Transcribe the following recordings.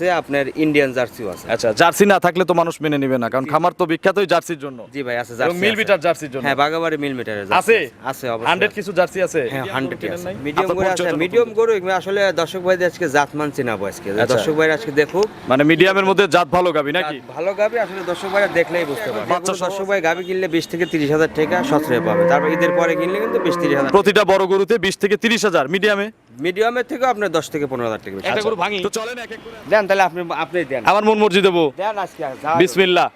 আছে আপনার ইন্ডিয়ান জার্সিও আছে। আচ্ছা জার্সি না থাকলে তো মানুষ মেনে নেবে না কারণ খামার তো বিখ্যাতই জার্সির জন্য। জি ভাই আছে জার্সি মিল। বিটার জার্সির জন্য। হ্যাঁ বাগাবাড়ি মিল মিটারের আছে? আছে অবশ্যই। হান্ড্রেড কিছু জার্সি আছে? হ্যাঁ হান্ড্রেড কেনেন আছে। মিডিয়াম গরু আছে মিডিয়াম গরু আসলে দর্শক ভাইদের আজকে জাতমান চিনাবো আজকে। আচ্ছা। দর্শক ভাইরা আজকে দেখুক। মানে মিডিয়ামের মধ্যে জাত ভালো গাবি নাকি? ভালো গাবি আসলে দর্শক ভাইরা দেখলেই বুঝতে পারবে। বাচ্চা দর্শক ভাই গাবি কিনলে বিশ থেকে তিরিশ হাজার টাকা সচরে পাবে। তারপর ঈদের পরে কিনলে কিন্তু বিশ তিরিশ হাজার প্রতিটা বড় গরুতে বিশ থেকে তিরিশ হাজার মিডিয়ামে মিডিয়ামের থেকে আপনার দশ থেকে পনেরো হাজার টাকা বেশি। একটা গরু ভাঙি। তো চলেন এক এক করে। দেন তাহলে আপনি আপনি দেন। আমার মন মর্জি দেবো। দেন আজকে যা বিসমিল্লাহ।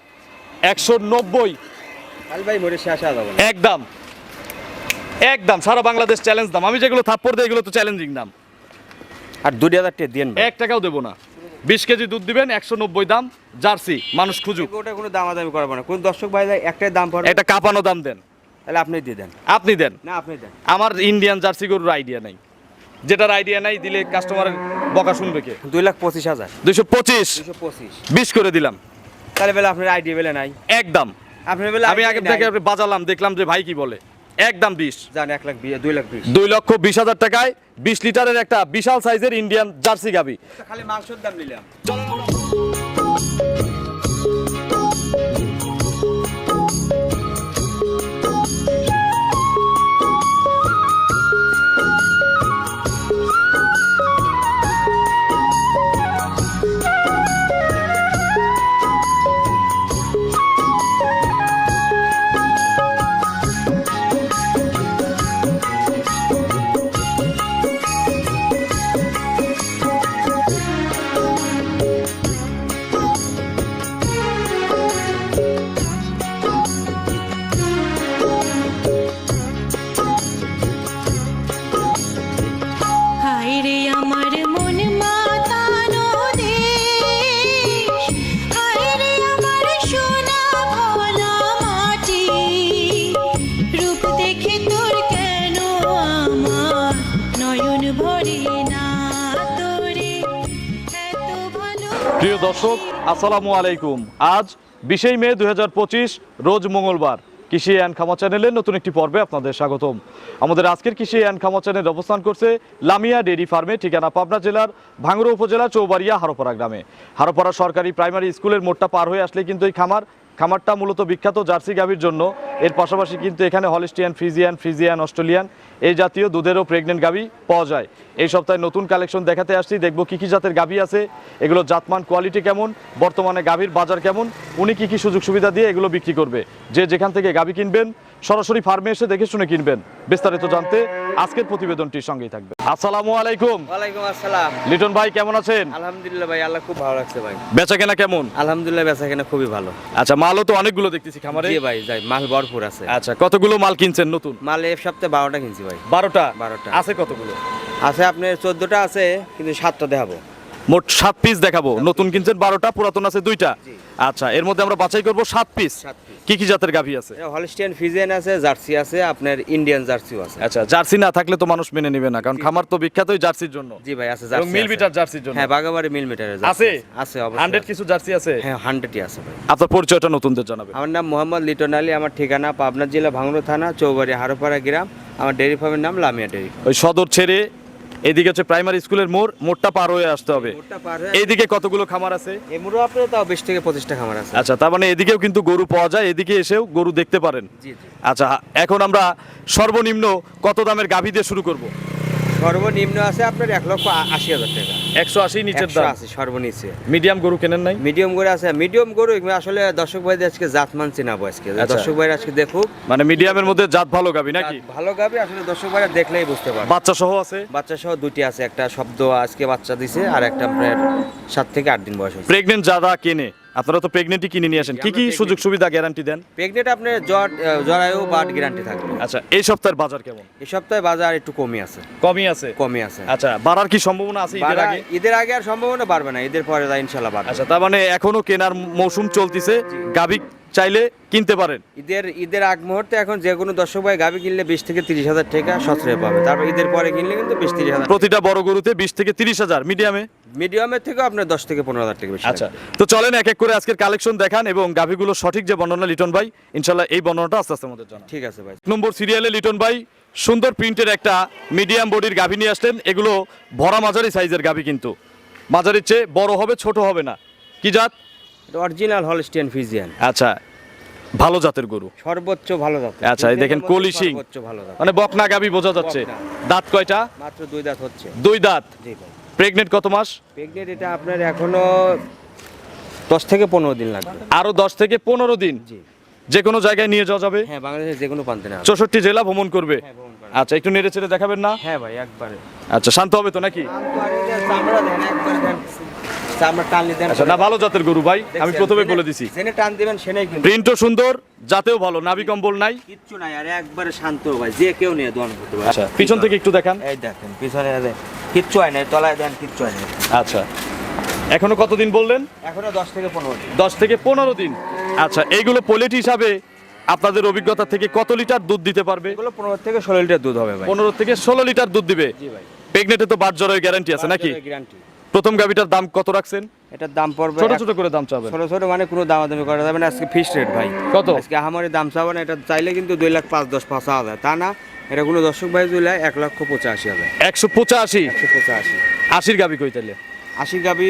একশো নব্বই। ভাই মরে শেষ একদম। একদম সারা বাংলাদেশ চ্যালেঞ্জ দাম। আমি যেগুলো থাপ্পড় দিই এগুলো তো চ্যালেঞ্জিং দাম। আর দুই হাজার টাকা দেন এক টাকাও দেবো না। বিশ কেজি দুধ দিবেন একশো নব্বই দাম জার্সি মানুষ খুঁজুক। ওটা কোনো দাম দামাদামি করব না। কোন দর্শক ভাই একটাই দাম পড়ে একটা কাঁপানো দাম দেন। তাহলে আপনি দিয়ে দেন। আপনি দেন। না আপনি দেন। আমার ইন্ডিয়ান জার্সি গরুর আইডিয়া নাই। যেটার আইডিয়া নাই দিলে কাস্টমারের বকা শুনবে কে? দুই লাখ পঁচিশ হাজার। দুইশো পঁচিশ? দুশো পঁচিশ। বিশ করে দিলাম। তাহলে বেলা আপনার আইডিয়া বেলে নাই। একদম। আপনি বেলা আমি আগে থেকে আপনি বাজালাম দেখলাম যে ভাই কি বলে। একদম বিশ। জান এক লাখ দুই লাখ বিশ। দুই লক্ষ বিশ হাজার টাকায় বিশ লিটারের একটা বিশাল সাইজের ইন্ডিয়ান জার্সি গাবি খালি মাংসের দাম নিলাম। প্রিয় দর্শক, আসসালামু আলাইকুম। আজ বিশেই মে দুই হাজার পঁচিশ, রোজ মঙ্গলবার। কৃষি অ্যান্ড খামা চ্যানেলের নতুন একটি পর্বে আপনাদের স্বাগতম। আমাদের আজকের কৃষি অ্যান্ড খামা চ্যানেল অবস্থান করছে লামিয়া ডেইরি ফার্মে, ঠিকানা পাবনা জেলার ভাঙ্গুড়া উপজেলা, চৌবাড়িয়া, হারোপাড়া গ্রামে। হারোপাড়া সরকারি প্রাইমারি স্কুলের মোড়টা পার হয়ে আসলে কিন্তু এই খামার, খামারটা মূলত বিখ্যাত জার্সি গাভীর জন্য। এর পাশাপাশি কিন্তু এখানে হলিস্টিয়ান, ফ্রিজিয়ান ফ্রিজিয়ান, অস্ট্রেলিয়ান এই জাতীয় দুধেরও প্রেগনেন্ট গাভী পাওয়া যায়। এই সপ্তাহে নতুন কালেকশন দেখাতে আসছি দেখব কী কী জাতের গাভী আছে, এগুলো জাতমান কোয়ালিটি কেমন, বর্তমানে গাভীর বাজার কেমন, উনি কী কী সুযোগ সুবিধা দিয়ে এগুলো বিক্রি করবে। যে যেখান থেকে গাভী কিনবেন সরাসরি ফার্মে এসে দেখে শুনে কিনবেন। বিস্তারিত জানতে আজকের প্রতিবেদনটির সঙ্গেই থাকবে আসসালামু আলাইকুম। ওয়ালাইকুম আসসালাম। লিটন ভাই কেমন আছেন? আলহামদুলিল্লাহ ভাই আল্লাহ খুব ভালো লাগছে ভাই। বেচা কেনা কেমন? আলহামদুলিল্লাহ বেচা কেনা খুবই ভালো। আচ্ছা মালও তো অনেকগুলো দেখতেছি খামারে। জি ভাই যাই মাল ভরপুর আছে। আচ্ছা কতগুলো মাল কিনছেন নতুন? মাল এই সপ্তাহে বারোটা কিনছি ভাই। বারোটা? বারোটা। আছে কতগুলো? আছে আপনার চোদ্দটা আছে কিন্তু সাতটা দেখাবো। মোট সাত পিস দেখাবো। নতুন কিনছেন বারোটা পুরাতন আছে দুইটা। আচ্ছা এর মধ্যে আমরা বাছাই করব সাত পিস কি কি জাতের গাভী আছে? হলিস্টিয়ান ফিজিয়ান আছে জার্সি আছে আপনার ইন্ডিয়ান জার্সিও আছে। আচ্ছা জার্সি না থাকলে তো মানুষ মেনে নেবে না কারণ খামার তো বিখ্যাতই জার্সির জন্য। জি ভাই আছে জার্সি মিল। বিটার জার্সির জন্য। হ্যাঁ বাগাবাড়ি মিল মিটারের আছে? আছে। অবশ্যই হান্ড্রেড কিছু জার্সি আছে? হ্যাঁ হান্ড্রেডই আছে ভাই। আপনার পরিচয়টা নতুনদের জানাবেন। আমার নাম মোহাম্মদ লিটন আলী আমার ঠিকানা পাবনা জেলা ভাঙড়া থানা চৌবাড়ি হারোপাড়া গ্রাম। আমার ডেয়ারি ফার্মের নাম লামিয়া ডেয়ারি। ওই সদর ছেড়ে এদিকে হচ্ছে প্রাইমারি স্কুলের মোড় মোড়টা পার হয়ে আসতে হবে। এইদিকে কতগুলো খামার আছে? এই মোরও আপনার তাও বিশ থেকে পঁচিশটা খামার আছে। আচ্ছা তার মানে এদিকেও কিন্তু গরু পাওয়া যায় এদিকে এসেও গরু দেখতে পারেন। জি জি। আচ্ছা এখন আমরা সর্বনিম্ন কত দামের গাভী দিয়ে শুরু করব? সর্বনিম্ন আছে আপনার এক লক্ষ আশি হাজার টাকা। একশো আশি নিচের দাম? আছে সর্বনিচে। মিডিয়াম গরু কেনেন নাই? মিডিয়াম গরু আছে মিডিয়াম গরু আসলে দর্শক ভাইদের আজকে জাতমান চিনাবো আজকে। আচ্ছা। দর্শক ভাইরা আজকে দেখুক। মানে মিডিয়ামের মধ্যে জাত ভালো গাবি নাকি? ভালো গাবে আসলে দর্শক ভাইরা দেখলেই বুঝতে পারবে। বাচ্চা সহ আছে? বাচ্চা সহ দুটি আছে একটা শব্দ আজকে বাচ্চা দিছে আর একটা আপনার সাত থেকে আট দিন বয়স প্রেগনেন্ট যারা কেনে আপনারা তো প্রেগনেন্টই কিনে নিয়ে আসেন। কি কি সুযোগ সুবিধা গ্যারান্টি দেন? প্রেগনেন্ট আপনার জ্বর জরায়ু বাট গ্যারান্টি থাকবে। আচ্ছা এই সপ্তাহের বাজার কেমন? এই সপ্তাহে বাজার একটু কমই আছে। কমই আছে? কমই আছে। আচ্ছা বাড়ার কি সম্ভাবনা আছে ঈদের আগে? ঈদের আগে আর সম্ভাবনা বাড়বে না ঈদের পরে যা ইনশাল্লাহ বাড়বে। আচ্ছা তার মানে এখনও কেনার মৌসুম চলতিছে। গাভী চাইলে কিনতে পারেন। ঈদের ঈদের আগ মুহূর্তে এখন যে কোনো দর্শক ভাই গাবি কিনলে বিশ থেকে তিরিশ হাজার টাকা সচরে পাবে। তারপর ঈদের পরে কিনলে কিন্তু বিশ তিরিশ হাজার। প্রতিটা বড় গরুতে বিশ থেকে তিরিশ হাজার। মিডিয়ামে? মিডিয়ামের থেকেও আপনার দশ থেকে পনেরো হাজার টাকা বেশি আচ্ছা তো চলেন এক এক করে আজকের কালেকশন দেখান এবং গাভীগুলো সঠিক যে বর্ণনা লিটন ভাই ইনশাল্লাহ এই বর্ণনাটা আস্তে আস্তে আমাদের জানান। ঠিক আছে ভাই। নম্বর সিরিয়ালে লিটন ভাই সুন্দর প্রিন্টের একটা মিডিয়াম বডির গাভী নিয়ে আসলেন। এগুলো ভরা মাঝারি সাইজের গাভী কিন্তু। মাঝারির চেয়ে বড় হবে ছোট হবে না। কি জাত? এটা অরিজিনাল হলস্টিয়ান ফিজিয়ান। আচ্ছা ভালো জাতের গরু। সর্বোচ্চ ভালো জাত। আচ্ছা, এই দেখেন কলি সিং। সর্বোচ্চ ভালো জাত। মানে বকনা গাবি বোঝা যাচ্ছে। দাঁত কয়টা? মাত্র দুই দাঁত হচ্ছে। দুই দাঁত। জি ভাই। প্রেগনেন্ট কত মাস? প্রেগনেন্ট এটা আপনার এখনও দশ থেকে পনেরো দিন লাগবে। আরও দশ থেকে পনেরো দিন? জি। যে কোনো জায়গায় নিয়ে যাওয়া যাবে? হ্যাঁ বাংলাদেশের যে কোনো প্রান্তে না চৌষট্টি জেলা ভ্রমণ করবে। হ্যাঁ, ভ্রমণ করবে। আচ্ছা একটু নেড়ে চেড়ে দেখাবেন না? হ্যাঁ ভাই একবারে। আচ্ছা শান্ত হবে তো নাকি? দেন। আচ্ছা না ভালো জাতের গরু ভাই আমি প্রথমে বলে দিছি। জেনে টান দিবেন সেটাই কিন্তু। প্রিন্টও সুন্দর জাতেও ভালো নাভি কম্বল নাই। কিচ্ছু নাই আর একবারে শান্ত ভাই যে কেউ নিয়ে দোয়ান করতে পারে। আচ্ছা পিছন থেকে একটু দেখান। এই দেখেন পিছনে কিচ্ছু হয় নাই তলায় দেন কিচ্ছু হয় নাই। আচ্ছা এখনও কতদিন বললেন? এখনও দশ থেকে পনেরো দিন। দশ থেকে পনেরো দিন। আচ্ছা এইগুলো পোলেট হিসাবে আপনাদের অভিজ্ঞতা থেকে কত লিটার দুধ দিতে পারবে? এগুলো পনেরো থেকে ষোলো লিটার দুধ হবে পনেরো থেকে ষোলো লিটার দুধ দিবে। প্রেগনেটে তো বাট জ্বরের গ্যারান্টি আছে নাকি? গ্যারান্টি প্রথম গাভিটার দাম কত রাখছেন? এটার দাম পড়বে ছোট ছোট করে দাম চাবেন। ছোট ছোট মানে কোনো দামাদামি করা যাবে না আজকে ফিক্সড রেট ভাই। কত? আজকে আমারই দাম চাবে না এটা চাইলে কিন্তু দুই লাখ পাঁচ দশ পাঁচ হাজার। তা না এটা কোনো দর্শক ভাই দুই লাখ এক লক্ষ পঁচাশি হাজার একশো পঁচাশি? একশো পঁচাশি। আশির গাভি কই তাইলে? আশি গাবি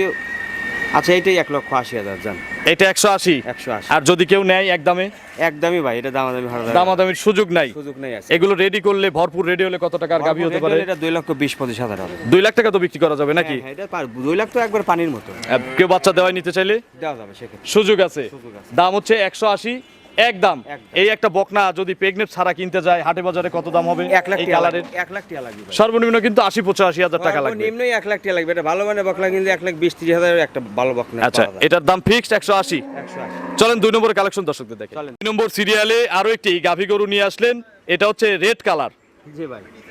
আচ্ছা এটাই এক লক্ষ আশি হাজার যান এটা একশো আশি? একশো আশি। আর যদি কেউ নেয় একদমে একদমই ভাই এটা দামাদামি। দামাদামির সুযোগ নাই। সুযোগ নাই আছে। এগুলো রেডি করলে ভরপুর রেডি হলে কত টাকার গাভি হতে পারে? এটা দুই লক্ষ বিশ পঁচিশ হাজার হবে। দুই লাখ টাকা তো বিক্রি করা যাবে নাকি? হ্যাঁ, এটা দুই লাখ তো একবার পানির মতো। কেউ বাচ্চা দেওয়াই নিতে চাইলে? দেওয়া যাবে সেক্ষেত্রে। সুযোগ আছে। দাম হচ্ছে একশো আশি একদম। এই একটা বকনা যদি ছাড়া কিনতে যায় হাটে বাজারে কত দাম হবে? এক লাখ টাকা কালারের লাগবে এক লাখ টাকা লাগবে সর্বনিম্ন কিন্তু আশি পঁচাশি হাজার টাকা লাগবে। নিম্নই এক লাখ টাকা লাগবে। এটা ভালো মানে বকলা কিন্তু এক লাখ বিশ ত্রিশ হাজার একটা ভালো বকনা আচ্ছা এটার দাম ফিক্সড একশো আশি। চলেন দুই নম্বরের কালেকশন দর্শকদের দেখেন দুই নম্বর সিরিয়ালে আরও একটি গাভী গরু নিয়ে আসলেন। এটা হচ্ছে রেড কালার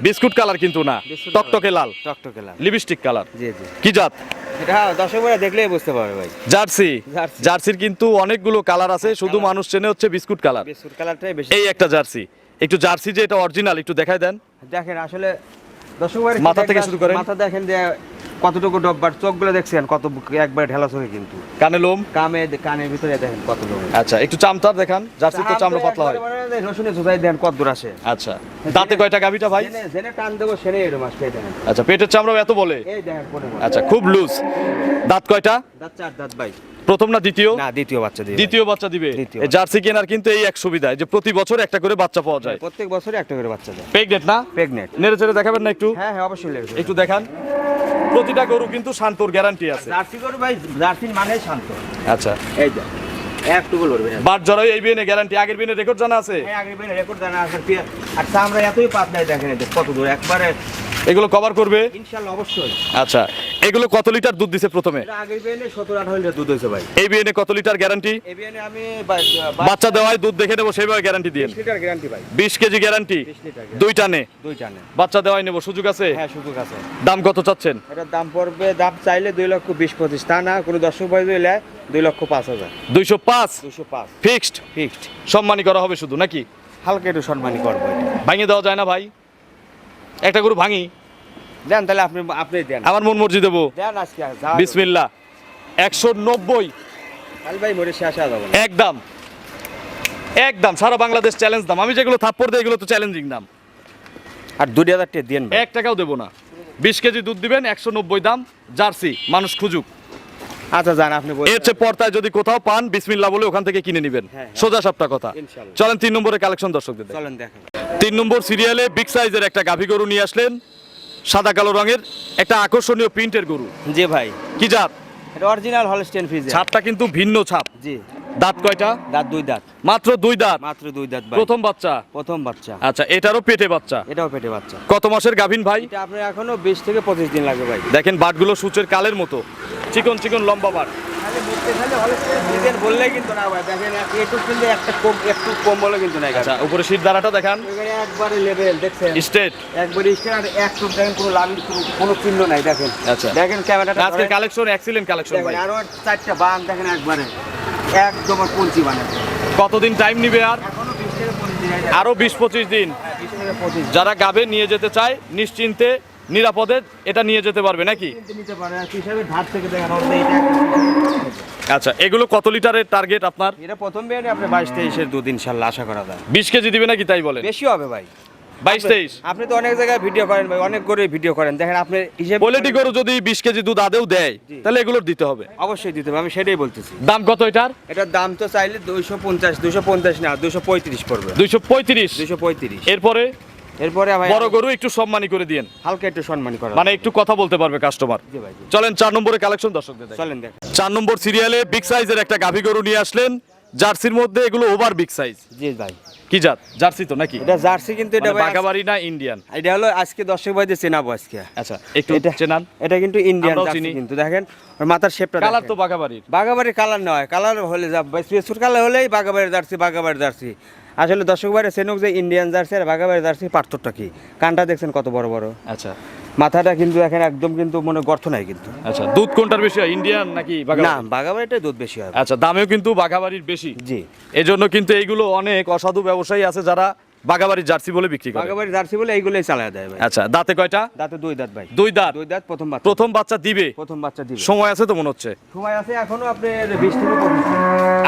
বিস্কুট কালার কিন্তু না টকটকে লাল। টকটকে লাল। লিপস্টিক কালার জি জি। কি জাত? এটা দর্শক দেখলেই বুঝতে পারবে ভাই। জার্সি। জার্সি। জার্সির কিন্তু অনেকগুলো কালার আছে শুধু মানুষ চেনে হচ্ছে বিস্কুট কালার। বিস্কুট কালারটাই বেশি। এই একটা জার্সি। একটু জার্সি যে এটা অরিজিনাল একটু দেখাই দেন। দেখেন আসলে দর্শক মাথা থেকে শুরু করেন। মাথা দেখেন যে কতটুকু ডব্বার চোখগুলো দেখছেন কত একবার ঢেলা চোখে কিন্তু। কানে লোম? কামে কানের ভিতরে দেখেন কত আচ্ছা একটু চামটার দেখান জার্সির তো চামড়া পাতলা হয়। রসুনে জোদাই দেন কত দূর আসে। আচ্ছা দাঁতে কয়টা গাভিটা ভাই? জেনে টান দেবো সেনে এরো মাছ খেয়ে দেখেন। আচ্ছা পেটের চামড়াও এত বলে? এই দেখেন আচ্ছা খুব লুজ দাঁত কয়টা? দাঁত চার দাঁত ভাই। প্রথম না দ্বিতীয়? না দ্বিতীয় বাচ্চা দিয়ে দ্বিতীয় বাচ্চা দিবে। জার্সি কেনার কিন্তু এই এক সুবিধা যে প্রতি বছর একটা করে বাচ্চা পাওয়া যায়। প্রত্যেক বছরে একটা করে বাচ্চা দেয়। প্রেগনেন্ট না? প্রেগনেন্ট নেড়ে চেড়ে দেখাবেন না একটু? হ্যাঁ হ্যাঁ অবশ্যই একটু দেখান। প্রতিটা গরু কিন্তু শান্তর গ্যারান্টি আছে। জার্সি গরু ভাই জার্সির মানে শান্ত। আচ্ছা। এই যে বাট জড়াই এই বিনে গ্যারান্টি আগের রেকর্ড জানা আছে? হ্যাঁ আগের বেনে রেকর্ড জানা আছে। আর আমরা এতই পাতলাই দেখেন কত দূর। একবারে এগুলো কভার করবে? অবশ্যই। আচ্ছা এগুলো কত লিটার দুধ দিছে প্রথমে? আগের বেনে সতেরো আঠারো লিটার দুধ হয়েছে ভাই। এই বিয়ে কত লিটার গ্যারান্টি এই বেনে আমি বাচ্চা দেওয়ায় দুধ দেখে নেব সেভাবে গ্যারান্টি দিয়ে। বিশ লিটার গ্যারান্টি ভাই। কেজি গ্যারান্টি লিটার দুই টানে? দুই টানে। বাচ্চা দেওয়াই নেব সুযোগ আছে? হ্যাঁ সুযোগ আছে। দাম কত চাচ্ছেন? এটার দাম পড়বে দাম চাইলে দুই লক্ষ বিশ পঁচিশ তা না কোনো দর্শক ভাই দিলে দুই লক্ষ পাঁচ হাজার। দুইশো পাঁচ? দুশো পাঁচ। ফিক্সড ফিক্সড সম্মানী করা হবে শুধু নাকি? হালকা একটু সম্মানই করব ভাঙিয়ে দেওয়া যায় না ভাই? একটা গরু ভাঙি। দেন তাহলে আপনি আপনি দেন। আমার মন মর্জি দেবো। দেন আজকে যা বিসমিল্লা একশো নব্বই। কাল ভাই মরে শেষ যাব। একদম। একদম সারা বাংলাদেশ চ্যালেঞ্জ দাম। আমি যেগুলো থাপ্পড় দিই এগুলো তো চ্যালেঞ্জিং দাম। আর দুই হাজার টাকা দেন এক টাকাও দেবো না। বিশ কেজি দুধ দিবেন একশো নব্বই দাম জার্সি মানুষ খুঁজুক। আচ্ছা যান আপনি বলুন। এর চেয়ে পর্তায় যদি কোথাও পান বিসমিল্লা বলে ওখান থেকে কিনে নেবেন। হ্যাঁ, হ্যাঁ। সোজা সাপটা কথা। চলেন তিন নম্বরের কালেকশন দর্শকদের দেখেন। চলেন দেখেন তিন নম্বর সিরিয়ালে বিগ সাইজের একটা গাভী গরু নিয়ে আসলেন। সাদা কালো রঙের একটা আকর্ষণীয় প্রিন্টের গরু। জি ভাই। কি জাত? এটা অরিজিনাল হলস্টেন ফ্রিজ ছাপটা কিন্তু ভিন্ন ছাপ। জি। দাঁত কয়টা? দাঁত দুই দাঁত। মাত্র দুই দাঁত? মাত্র দুই দাঁত ভাই। প্রথম বাচ্চা? প্রথম বাচ্চা। আচ্ছা এটারও পেটে বাচ্চা? এটাও পেটে বাচ্চা। কত মাসের গাভিন ভাই? এটা আপনার এখনও বিশ থেকে পঁচিশ দিন লাগবে ভাই। দেখেন বাটগুলো সূচের কালের মতো। চিকন চিকন লম্বা বাট। হলস্টেন কিন্তু না ভাই দেখেন একটু কিন্তু একটা কম একটু কম বলে কিন্তু নাই আচ্ছা উপরে শীত দ্বারাটা দেখান। একবারে লেভেল দেখছেন? স্টেট একবারে আর একটু দেখেন কোনো লাল কোনো- কোনো চিহ্ন নাই দেখেন। আচ্ছা। দেখেন ক্যামেরাটা আজকে কালেকশন এক্সিলেন্ট কালেকশন ভাই দেখেন আরও চারটা বান দেখেন একবারে। একদম পঞ্চি বানাবে কতদিন টাইম নিবে আর। আরও বিশ পঁচিশ দিন। হ্যাঁ, যারা গাবে নিয়ে যেতে চায় নিশ্চিন্তে নিরাপদে এটা নিয়ে যেতে পারবে নাকি? আচ্ছা এগুলো কত লিটারের টার্গেট আপনার? এটা প্রথম বিয়ারে আপনি বাইশ তেইশের দুধ ইনশাল্লাহ আশা করা যায়। বিশ কেজি দিবে নাকি তাই বলেন? বেশি হবে ভাই। বাইশ তেইশ? আপনি তো অনেক জায়গায় ভিডিও করেন ভাই অনেক করে ভিডিও করেন। দেখেন আপনি হিসেব পোলেটি গরু যদি বিশ কেজি দুধ আদেও দেয় তাহলে এগুলো দিতে হবে। অবশ্যই দিতে হবে আমি সেটাই বলতেছি। দাম কত এটার? এটার দাম তো চাইলে দুইশো পঞ্চাশ দুইশো পঞ্চাশ না দুইশো পঁয়ত্রিশ পড়বে। দুইশো পঁয়ত্রিশ? দুইশো পঁয়ত্রিশ। এরপরে? এরপরে বড় গরু একটু সম্মানী করে দিয়েন। হালকা একটু সম্মান করা মানে একটু কথা বলতে পারবে কাস্টমার। চলেন চার নম্বরে কালেকশন দর্শকদের চলেন দেখ। চার নম্বর সিরিয়ালে বিগ সাইজের একটা গাভী গরু নিয়ে আসলেন। জার্সির মধ্যে এগুলো ওভার বিগ সাইজ জি ভাই। কি জাত? জার্সি তো নাকি? এটা জার্সি কিন্তু এটা মানে বাগাবাড়ি না ইন্ডিয়ান এটা হলো আজকে দর্শক ভাইদের চেনাবো আজকে। আচ্ছা একটু এটা চেনান। এটা কিন্তু ইন্ডিয়ান জার্সি কিন্তু দেখেন ওর মাথার শেপটা কালার তো বাগাবাড়ির বাগাবাড়ির কালার নয় কালার হলে যা কালার হলেই বাগাবাড়ির জার্সি বাগাবাড়ির জার্সি। আসলে দর্শক বাইরে সেনুক যে ইন্ডিয়ান জার্সি আর বাঘাবাড়ি জার্সি পার্থক্যটা কি? কানটা দেখছেন কত বড় বড়? আচ্ছা। মাথাটা কিন্তু এখন একদম কিন্তু মনে গর্থ নাই কিন্তু। আচ্ছা দুধ কোনটার বেশি হয় ইন্ডিয়ান নাকি না বাঘাবাড়িটাই দুধ বেশি হয়। আচ্ছা দামেও কিন্তু বাঘাবাড়ির বেশি। জি। এজন্য কিন্তু এইগুলো অনেক অসাধু ব্যবসায়ী আছে যারা বাঘাবাড়ির জার্সি বলে বিক্রি করে। বাগাবাড়ির জার্সি বলে এইগুলোই চালায় দেয় ভাই। আচ্ছা দাঁতে কয়টা? দাঁতে দুই দাঁত ভাই। দুই দাঁত? দুই দাঁত প্রথম বাচ্চা। প্রথম বাচ্চা দিবে? প্রথম বাচ্চা দিবে। সময় আছে তো মনে হচ্ছে? সময় আছে এখনও আপনার বিশ থেকে পঁচিশ দিন।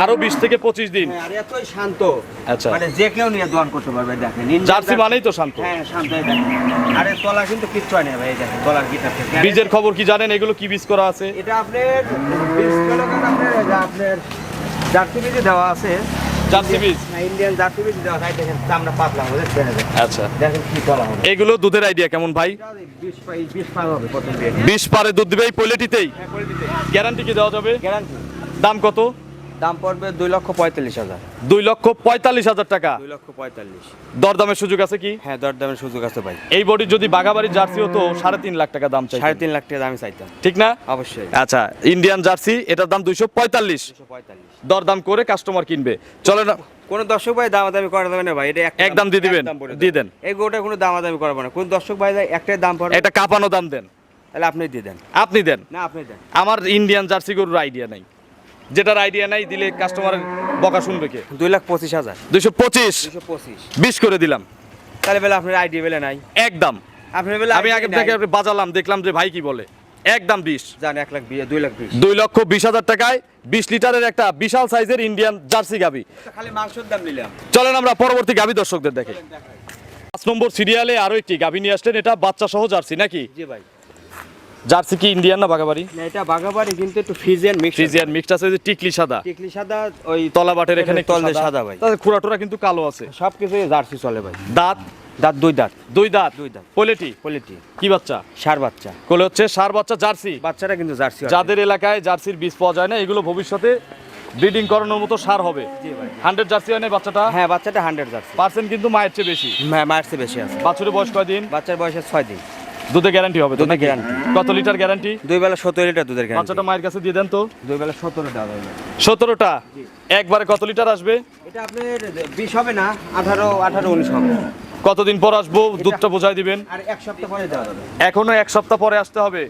আরও বিশ থেকে পঁচিশ দিন? হ্যাঁ, আর এতই শান্ত। আচ্ছা। মানে যে কেউ নিয়ে দোয়ান করতে পারবে দেখেন জার্সি মানেই তো শান্ত। হ্যাঁ শান্ত দেখেন। আরে তলা কিন্তু কিচ্ছু হয় না ভাই দেখেন তলার গিটার থেকে। বীজের খবর কি জানেন? এগুলো কি বীজ করা আছে? এটা আপনার বীজগুলো কিন্তু আপনার আপনার জার্সি বীজে দেওয়া আছে। আচ্ছা। এগুলো দুধের আইডিয়া কেমন ভাই? বিশ পারে দুধ দিবে এই পৈলেটিতেই? গ্যারান্টি কি দেওয়া যাবে? গ্যারান্টি দাম কত? দাম পড়বে দুই লক্ষ পঁয়তাল্লিশ হাজার। দুই লক্ষ পঁয়তাল্লিশ হাজার টাকা। দুই লক্ষ পঁয়তাল্লিশ। দরদামের সুযোগ আছে কি? হ্যাঁ দরদামের সুযোগ আছে ভাই। এই বডির যদি বাগাবাড়ির জার্সি হতো সাড়ে তিন লাখ টাকা দাম চাই সাড়ে তিন লাখ টাকা দামই চাইতাম। ঠিক না? অবশ্যই। আচ্ছা ইন্ডিয়ান জার্সি এটার দাম দুইশো পঁয়তাল্লিশ। পঁয়তাল্লিশ। দরদাম করে কাস্টমার কিনবে। চলে না। কোন দর্শক ভাই দামাদামি করা যাবে না ভাই এটা একদম দিয়ে দিবেন, দিয়ে দেন। এই গোটা কোনো দামাদামি করব না। কোন দর্শক ভাই একটাই দাম পড়বে একটা কাঁপানো দাম দেন। তাহলে আপনি দিয়ে দেন। আপনি দেন। না আপনি দেন। আমার ইন্ডিয়ান জার্সি গরুর আইডিয়া নাই। যেটার আইডিয়া নাই দিলে কাস্টমারের বকা শুনবে কে? দুই লাখ পঁচিশ হাজার। দুইশো পঁচিশ। দুশো পঁচিশ। বিশ করে দিলাম। তাহলে বেলা আপনার আইডিয়া বেলে নাই। একদম। আপনার বেলা আমি আগে থেকে আপনি বাজালাম দেখলাম যে ভাই কি বলে। একদম বিশ। জান এক লাখ দুই লাখ বিশ। দুই লক্ষ বিশ হাজার টাকায় বিশ লিটারের একটা বিশাল সাইজের ইন্ডিয়ান জার্সি গাবি। খালি মাংসের দাম নিলাম। চলেন আমরা পরবর্তী গাবি দর্শকদের দেখে। পাঁচ নম্বর সিরিয়ালে আরও একটি গাবি নিয়ে আসলেন এটা বাচ্চা সহ জার্সি নাকি? জি ভাই। জার্সি কি ইন্ডিয়ান না বাগাবাড়ি না এটা বাগাবাড়ি কিন্তু একটু ফ্রিজিয়ান মিক্স ফ্রিজিয়ান মিক্সড আছে যে টিকলি সাদা। টিকলি সাদা ওই তলা বাটের এখানে একটু তল দিয়ে সাদা ভাই। তাদের খুঁড়াটুরা কিন্তু কালো আছে। সব কিছু জার্সি চলে ভাই। দাঁত? দাঁত দুই দাঁত। দুই দাঁত? দুই দাঁত। পোলেটি? কোয়ালিটি কি বাচ্চা? সার বাচ্চা। কোলে হচ্ছে সার বাচ্চা জার্সি। বাচ্চারা কিন্তু জার্সি। যাদের এলাকায় জার্সির বীজ পাওয়া যায় না এগুলো ভবিষ্যতে ব্রিডিং করানোর মতো সার হবে। জি ভাই। হান্ড্রেড জার্সি হয় না বাচ্চাটা? হ্যাঁ বাচ্চাটা হান্ড্রেড জার্সি। পার্সেন্ট কিন্তু মায়ের চেয়ে বেশি। হ্যাঁ মায়ের চেয়ে বেশি আছে। বাছুরের বয়স কয়দিন বাচ্চার বয়সে ছয় দিন। দুধে গ্যারান্টি হবে দুধে guarantee। কত লিটার গ্যারান্টি দুই বেলা সতেরো লিটার দুধের গ্যারান্টি বাচ্চাটা মায়ের কাছে দিয়ে দেন তো। দুই বেলা সতেরো দেওয়া যাবে সতেরোটা একবারে কত লিটার আসবে? এটা আপনার বিশ হবে না আঠারো আঠারো উনিশ হবে। কতদিন পর আসব? দুধটা বোঝাই দিবেন। আর এক সপ্তাহ পরে দেওয়া যাবে। এখনও এক সপ্তাহ পরে আসতে হবে?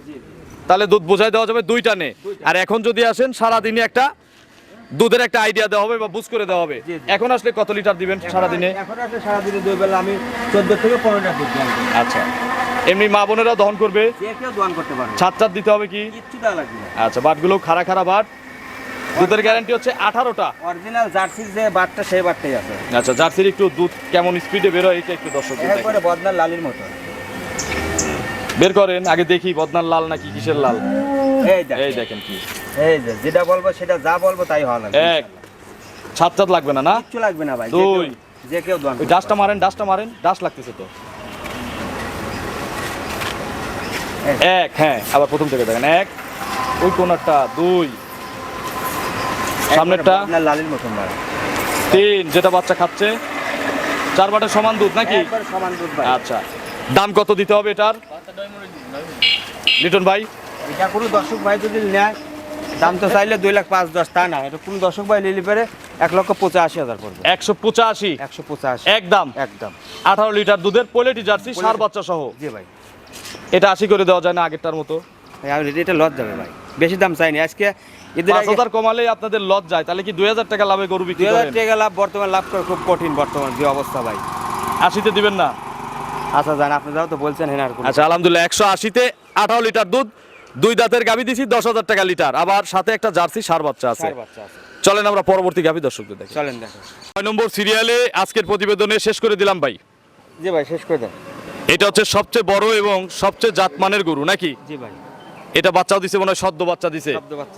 তাহলে দুধ বোঝাই দেওয়া যাবে দুইটা নে। আর এখন যদি আসেন সারাদিনে একটা দুধের একটা আইডিয়া দেওয়া হবে বা বুঝ করে দেওয়া হবে। এখন আসলে কত লিটার দিবেন সারাদিনে? এখন আসলে সারাদিনে দুই বেলা আমি চোদ্দ থেকে পনেরো লিটার দুধ আচ্ছা। এমনি মা বোনেরা দহন করবে? ছাদ ছাদ দিতে হবে কি? আচ্ছা বাটগুলো খাড়া খাড়া বাট। দুধের গ্যারান্টি হচ্ছে আঠারোটা। অরিজিনাল জার্সির যে বাটটা সেই বাটটাই আছে। আচ্ছা জার্সির একটু দুধ কেমন স্পিডে বেরোয় এটা একটু দর্শক একবারে বদনার লালির মতো। বের করেন আগে দেখি বদনার লাল নাকি কিসের লাল? এই দেখেন। কি। এই যে যেটা বলব সেটা যা বলব তাই হওয়া লাগবে। এক। ছাদ ছাদ লাগবে না না? কিচ্ছু লাগবে না ভাই দুই। কেউ- যে কেউ ওই মারেন ডাসটা মারেন ডাস্ট লাগতেছে তো। এক। হ্যাঁ আবার প্রথম থেকে দেখেন এক। ওই কোনারটা দুই। সামনেরটা? লালির মতন তিন যেটা বাচ্চা খাচ্ছে। চার বাটের সমান দুধ নাকি? সমান দুধ ভাই। আচ্ছা। দাম কত দিতে হবে এটার? লিটন ভাই? এটা কোনো দর্শক ভাই যদি নেয় দাম তো চাইলে দুই লাখ পাঁচ দশ তা না। এটা কোনো দর্শক ভাই নিলে পরে এক লক্ষ পঁচাশি হাজার পড়বে। একশো পঁচাশি? একশো পঁচাশি। একদম? একদম। আঠারো লিটার দুধের পোলেটি জার্সি সার বাচ্চা সহ। জি ভাই। এটা আশি করে দেওয়া যায় না আগেরটার মতো। এটা লস যাবে ভাই। বেশি দাম চাইনি। আজকে পাঁচ হাজার কমালেই আপনাদের লস যায় তাহলে কি দুই হাজার টাকা লাভে গরু বিক্রি দুই হাজার টাকা লাভ বর্তমান লাভ করা খুব কঠিন বর্তমান যে অবস্থা ভাই। আশিতে দিবেন না? আচ্ছা জান আপনি তো বলছেন আচ্ছা আলহামদুলিল্লাহ একশো আশিতে আঠারো লিটার দুধ দুই দাঁতের গাবি দিছি দশ হাজার টাকা লিটার। আবার সাথে একটা জার্সি সার বাচ্চা আছে। বাচ্চা আছে। চলেন আমরা পরবর্তী গাবি দর্শকদের দেখি। চলেন দেখো ছয় নম্বর সিরিয়ালে আজকের প্রতিবেদনে শেষ করে দিলাম ভাই। জি ভাই শেষ করে দেন। এটা হচ্ছে সবচেয়ে বড় এবং সবচেয়ে জাতমানের গরু নাকি? জি ভাই। এটা বাচ্চাও দিছে মনে হয় সদ্য বাচ্চা দিছে।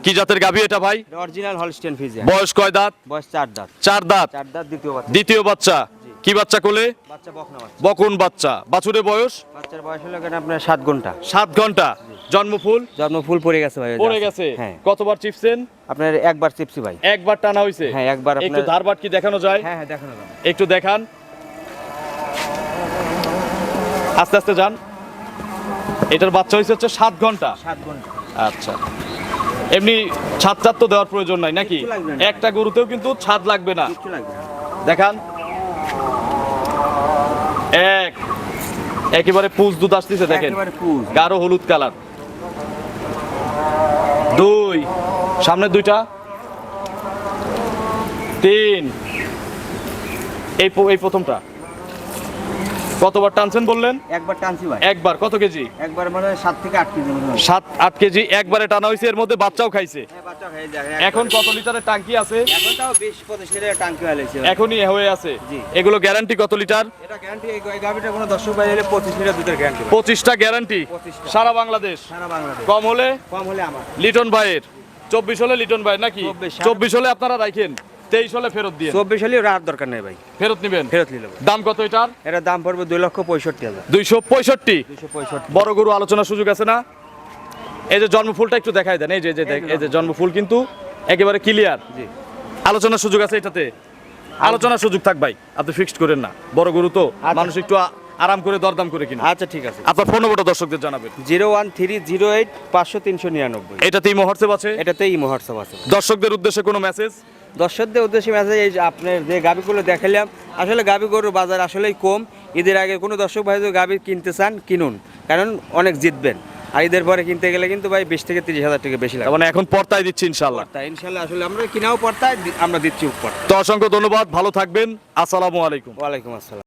কি জাতের গাভী এটা ভাই? অরিজিনাল হলস্টেন ফিজিয়া বয়স কয় দাঁত? বয়স চার দাঁত। চার দাঁত? চার দাঁত দ্বিতীয় বাচ্চা। দ্বিতীয় বাচ্চা। কি বাচ্চা কোলে? বাচ্চা বকনা বাচ্চা। বকুন বাচ্চা। বাছুরের বয়স? বাচ্চার বয়স হলো কেন আপনার সাত ঘণ্টা। সাত ঘণ্টা। জন্মফুল জন্মফুল পড়ে গেছে ভাই পড়ে গেছে। হ্যাঁ। কতবার চিপছেন? আপনার একবার চিপসি ভাই। একবার টানা হইছে। হ্যাঁ, একবার একটু আপনার- ধারবাট কি দেখানো যায়? হ্যাঁ হ্যাঁ দেখানো যাবে। একটু দেখান। আস্তে আস্তে যান। এটার বাচ্চা হয়েছে হচ্ছে সাত ঘণ্টা। সাত ঘণ্টা। আচ্ছা। এমনি ছাদ ছাদ তো দেওয়ার প্রয়োজন নাই নাকি। একটা গরুতেও কিন্তু ছাদ লাগবে না। কিচ্ছু লাগবে না। দেখান। এক। একেবারে পুজ দুধ আসতেছে দেখেন। গাঢ় হলুদ কালার। দুই। সামনে দুইটা। তিন। এই এই প্রথমটা। কতবার টানছেন বললেন? একবার টানছি ভাই। একবার কত কেজি? একবার মানে হয় সাত থেকে আট কেজি মতো হবে। সাত আট কেজি একবারে টানা হয়েছে এর মধ্যে বাচ্চাও খাইছে। হ্যাঁ, বাচ্চা খেয়ে যায়, এখন কত লিটারের টাঙ্কি আছে? এখন তাও বিশ পঁচিশ লিটার টাঙ্কি হয়েছে এখনই হয়ে আছে। জি। এগুলো গ্যারান্টি কত লিটার? এটা গ্যারান্টি এই গাভিটা কোনো দর্শক ভাই হলে পঁচিশ লিটার দুধের গ্যারান্টি পঁচিশটা গ্যারান্টি 25টা। সারা বাংলাদেশ? সারা বাংলাদেশ। কম হলে? কম হলে আমার। লিটন ভাইয়ের। চব্বিশ হলে লিটন ভাই নাকি? 24 চব্বিশ হলে আপনারা রাখেন তেইশ হলে ফেরত দিয়ে। চব্বিশ হলে আর দরকার নেই ভাই। ফেরত নিবেন? ফেরত নিল দাম কত এটার? এটার দাম পড়বে দুই লক্ষ পঁয়ষট্টি হাজার। দুইশো পঁয়ষট্টি। বড় গরু আলোচনার সুযোগ আছে না? এই যে জন্মফুলটা একটু দেখাই দেন। এই যে এই যে জন্মফুল কিন্তু একেবারে ক্লিয়ার জি। আলোচনার সুযোগ আছে এটাতে। আলোচনার সুযোগ থাক ভাই আপনি ফিক্সড করেন না। বড় গরু তো আচ্ছা। মানুষ একটু আরাম করে দরদাম করে কিনা। আচ্ছা ঠিক আছে। আপনার ফোন নম্বরটা দর্শকদের জানাবেন। Zero one three zero eight পাঁচশো তিনশো নিরানব্বই। এটাতেই মহর্সেব আছে? এটাতেই মহোৎসব আছে। দর্শকদের উদ্দেশ্যে কোনো মেসেজ দর্শকদের উদ্দেশ্যে মেসেজ এই আপনার যে গাবিগুলো দেখালাম আসলে গাবি গরুর বাজার আসলেই কম। ঈদের আগে কোনো দর্শক ভাই যদি গাবি কিনতে চান কিনুন। কারণ অনেক জিতবেন। আর ঈদের পরে কিনতে গেলে কিন্তু ভাই বিশ থেকে তিরিশ হাজার টাকা বেশি লাগবে লাগে। মানে এখন পর্তায় দিচ্ছি ইনশাল্লাহ তাই ইনশাল্লাহ আসলে আমরা কিনাও পর্তায় আমরা দিচ্ছি উপর। তো অসংখ্য ধন্যবাদ ভালো থাকবেন। আসসালামু আলাইকুম। ওয়ালাইকুম আসসালাম।